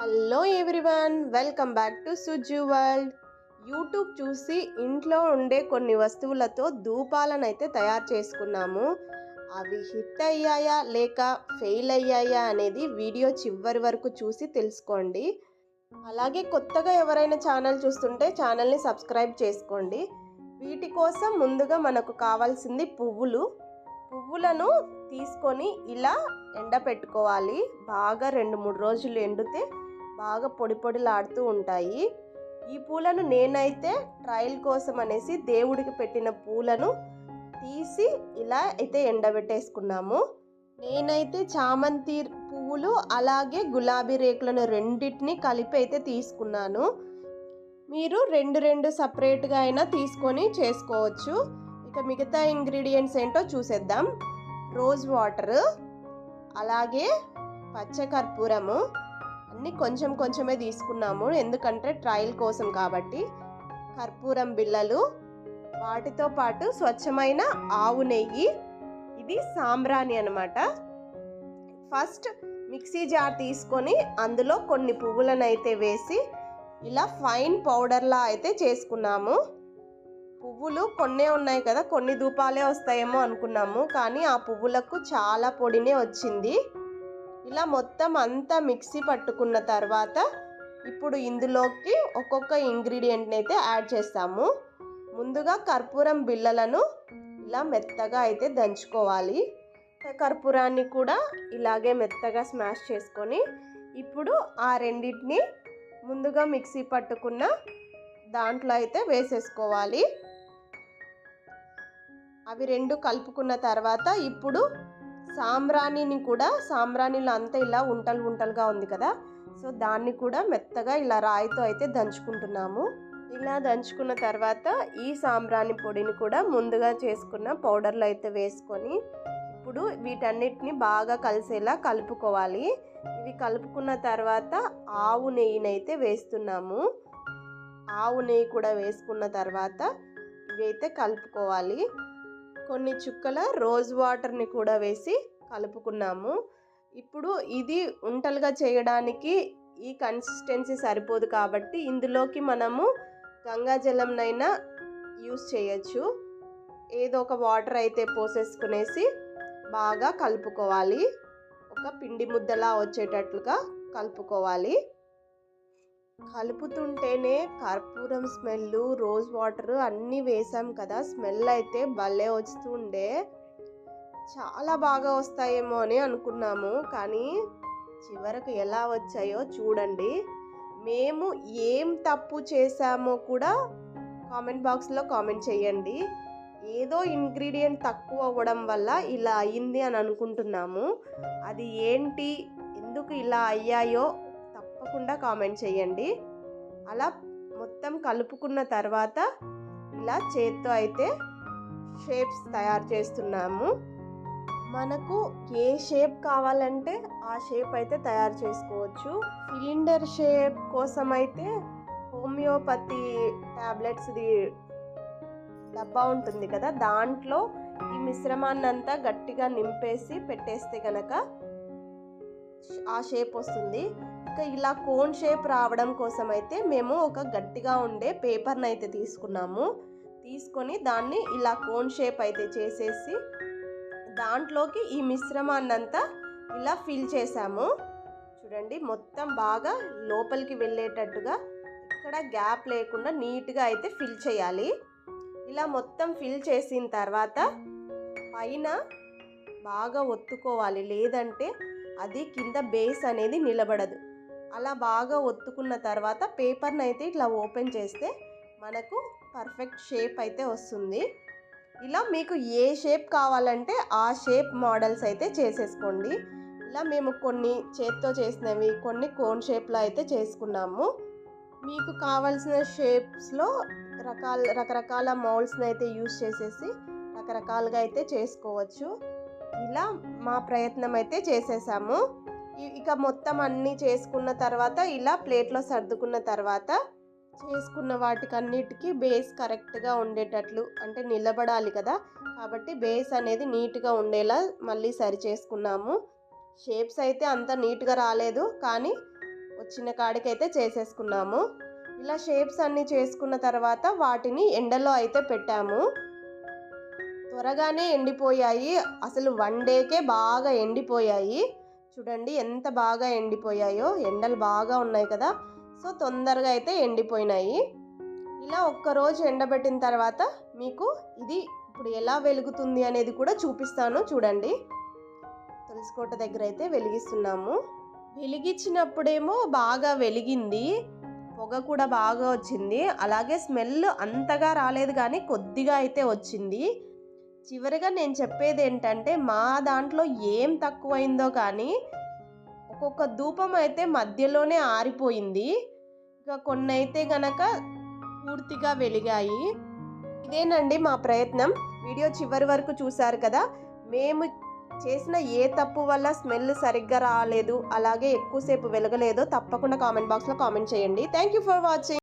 Hello everyone welcome back to Suju world. YouTube చూసి ఇంట్లో ఉండే కొన్ని వస్తువులతో ధూపాలను అయితే తయారు చేసుకున్నాము. అవి హిట్ అయ్యాయా లేక ఫెయిల్ అయ్యాయా అనేది వీడియో చివరి వరకు చూసి తెలుసుకోండి. అలాగే కొత్తగా ఎవరైనా ఛానల్ చూస్తుంటే ఛానల్ని సబ్స్క్రైబ్ చేసుకోండి. వీటి కోసం ముందుగా మనకు కావాల్సింది పువ్వులు. పువ్వులను తీసుకొని ఇలా ఎండపెట్టుకోవాలి. బాగా రెండు మూడు రోజులు ఎండితే బాగా పొడి పొడిలాడుతూ ఉంటాయి. ఈ పూలను నేనైతే ట్రయల్ కోసం అనేసి దేవుడికి పెట్టిన పూలను తీసి ఇలా అయితే ఎండబెట్టేసుకున్నాము. నేనైతే చామంతి పువ్వులు అలాగే గులాబీ రేకులను రెండింటిని కలిపి అయితే తీసుకున్నాను. మీరు రెండు రెండు సపరేట్గా అయినా తీసుకొని చేసుకోవచ్చు. ఇక మిగతా ఇంగ్రీడియంట్స్ ఏంటో చూసేద్దాం. రోజ్ వాటర్ అలాగే పచ్చకర్పూరము అన్నీ కొంచెం కొంచెమే తీసుకున్నాము. ఎందుకంటే ట్రయల్ కోసం కాబట్టి కర్పూరం బిళ్ళలు వాటితో పాటు స్వచ్ఛమైన ఆవు నెయ్యి. ఇది సాంబ్రాణి అనమాట ఫస్ట్ మిక్సీ జార్ తీసుకొని అందులో కొన్ని పువ్వులను అయితే వేసి ఇలా ఫైన్ పౌడర్లా అయితే చేసుకున్నాము. పువ్వులు కొన్నే ఉన్నాయి కదా కొన్ని ధూపాలే వస్తాయేమో అనుకున్నాము. కానీ ఆ పువ్వులకు చాలా పొడినే వచ్చింది. ఇలా మొత్తం అంతా మిక్సీ పట్టుకున్న తర్వాత ఇప్పుడు ఇందులోకి ఒక్కొక్క ఇంగ్రీడియంట్ని అయితే యాడ్ చేస్తాము. ముందుగా కర్పూరం బిళ్ళలను ఇలా మెత్తగా అయితే దంచుకోవాలి. కర్పూరాన్ని కూడా ఇలాగే మెత్తగా స్మాష్ చేసుకొని ఇప్పుడు ఆ రెండింటిని ముందుగా మిక్సీ పట్టుకున్న దాంట్లో అయితే వేసేసుకోవాలి. అవి రెండు కలుపుకున్న తర్వాత ఇప్పుడు సాంబ్రాణిని కూడా సాంబ్రాణిలో అంతా ఇలా ఉంటలు ఉంటలుగా ఉంది కదా. సో దాన్ని కూడా మెత్తగా ఇలా రాయితో అయితే దంచుకుంటున్నాము. ఇలా దంచుకున్న తర్వాత ఈ సాంబ్రాణి పొడిని కూడా ముందుగా చేసుకున్న పౌడర్లో అయితే వేసుకొని ఇప్పుడు వీటన్నిటిని బాగా కలిసేలా కలుపుకోవాలి. ఇవి కలుపుకున్న తర్వాత ఆవు నెయ్యినైతే వేస్తున్నాము. ఆవు నెయ్యి కూడా వేసుకున్న తర్వాత ఇవైతే కలుపుకోవాలి. కొన్ని చుక్కల రోజ్ వాటర్ని కూడా వేసి కలుపుకున్నాము. ఇప్పుడు ఇది ఉంటలుగా చేయడానికి ఈ కన్సిస్టెన్సీ సరిపోదు కాబట్టి ఇందులోకి మనము గంగాజలంనైనా యూస్ చేయొచ్చు. ఏదో ఒక వాటర్ అయితే పోసేసుకునేసి బాగా కలుపుకోవాలి. ఒక పిండి ముద్దలా వచ్చేటట్లుగా కలుపుకోవాలి. కలుపుతుంటేనే కర్పూరం స్మెల్ రోజ్ వాటర్ అన్నీ వేసాం కదా స్మెల్ అయితే భలే వస్తుండే. చాలా బాగా వస్తాయేమో అని అనుకున్నాము. కానీ చివరకు ఎలా వచ్చాయో చూడండి. మేము ఏం తప్పు చేసామో కూడా కామెంట్ బాక్స్లో కామెంట్ చేయండి. ఏదో ఇంగ్రీడియంట్ తక్కువ అవ్వడం వల్ల ఇలా అయ్యింది అని అనుకుంటున్నాము. అది ఏంటి? ఎందుకు ఇలా అయ్యాయో తప్పకుండా కామెంట్ చేయండి. అలా మొత్తం కలుపుకున్న తర్వాత ఇలా చేత్తో అయితే షేప్స్ తయారు చేస్తున్నాము. మనకు ఏ షేప్ కావాలంటే ఆ షేప్ అయితే తయారు చేసుకోవచ్చు. సిలిండర్ షేప్ కోసం అయితే హోమియోపతి ట్యాబ్లెట్స్ది డబ్బా ఉంటుంది కదా దాంట్లో ఈ మిశ్రమాన్ని అంతా గట్టిగా నింపేసి పెట్టేస్తే కనుక ఆ షేప్ వస్తుంది. ఇలా కోన్ షేప్ రావడం కోసం అయితే మేము ఒక గట్టిగా ఉండే పేపర్ని అయితే తీసుకున్నాము. తీసుకొని దాన్ని ఇలా కోన్ షేప్ అయితే చేసేసి దాంట్లోకి ఈ మిశ్రమాన్నంతా ఇలా ఫిల్ చేసాము. చూడండి మొత్తం బాగా లోపలికి వెళ్ళేటట్టుగా ఇక్కడ గ్యాప్ లేకుండా నీట్గా అయితే ఫిల్ చేయాలి. ఇలా మొత్తం ఫిల్ చేసిన తర్వాత పైన బాగా ఒత్తుకోవాలి. లేదంటే అది కింద బేస్ అనేది నిలబడదు. అలా బాగా ఒత్తుకున్న తర్వాత పేపర్ని అయితే ఇట్లా ఓపెన్ చేస్తే మనకు పర్ఫెక్ట్ షేప్ అయితే వస్తుంది. ఇలా మీకు ఏ షేప్ కావాలంటే ఆ షేప్ మోడల్స్ అయితే చేసేసుకోండి. ఇలా మేము కొన్ని చేత్తో చేసినవి కొన్ని కోన్ షేప్లో అయితే చేసుకున్నాము. మీకు కావాల్సిన షేప్స్లో రకాల రకరకాల మౌల్స్ని అయితే యూస్ చేసేసి రకరకాలుగా అయితే చేసుకోవచ్చు. ఇలా మా ప్రయత్నం అయితే చేసేసాము. ఇక మొత్తం అన్నీ చేసుకున్న తర్వాత ఇలా ప్లేట్లో సర్దుకున్న తర్వాత చేసుకున్న వాటికన్నిటికీ బేస్ కరెక్ట్గా ఉండేటట్లు అంటే నిలబడాలి కదా. కాబట్టి బేస్ అనేది నీట్గా ఉండేలా మళ్ళీ సరి చేసుకున్నాము. షేప్స్ అయితే అంత నీట్గా రాలేదు కానీ వచ్చిన కాడికైతే చేసేసుకున్నాము. ఇలా షేప్స్ అన్నీ చేసుకున్న తర్వాత వాటిని ఎండలో అయితే పెట్టాము. త్వరగానే ఎండిపోయాయి. అసలు వన్ డేకే బాగా ఎండిపోయాయి. చూడండి ఎంత బాగా ఎండిపోయాయో ఎండలు బాగా ఉన్నాయి కదా. సో తొందరగా అయితే ఎండిపోయినాయి. ఇలా ఒక్కరోజు ఎండబెట్టిన తర్వాత మీకు ఇది ఇప్పుడు ఎలా వెలుగుతుంది అనేది కూడా చూపిస్తాను. చూడండి. తులసికోట దగ్గర అయితే వెలిగిస్తున్నాము. వెలిగించినప్పుడేమో బాగా వెలిగింది. పొగ కూడా బాగా వచ్చింది. అలాగే స్మెల్ అంతగా రాలేదు కానీ కొద్దిగా అయితే వచ్చింది. చివరిగా నేను చెప్పేది ఏంటంటే మా దాంట్లో ఏం తక్కువైందో కానీ ఒక్కొక్క ధూపం అయితే మధ్యలోనే ఆరిపోయింది. ఇక కొన్ని అయితే గనక పూర్తిగా వెలిగాయి. ఇదేనండి మా ప్రయత్నం. వీడియో చివరి వరకు చూశారు కదా? మేము చేసిన ఏ తప్పు వల్ల స్మెల్ సరిగ్గా రాలేదు అలాగే ఎక్కువసేపు వెలగలేదో తప్పకుండా కామెంట్ బాక్స్లో కామెంట్ చేయండి. Thank you for watching.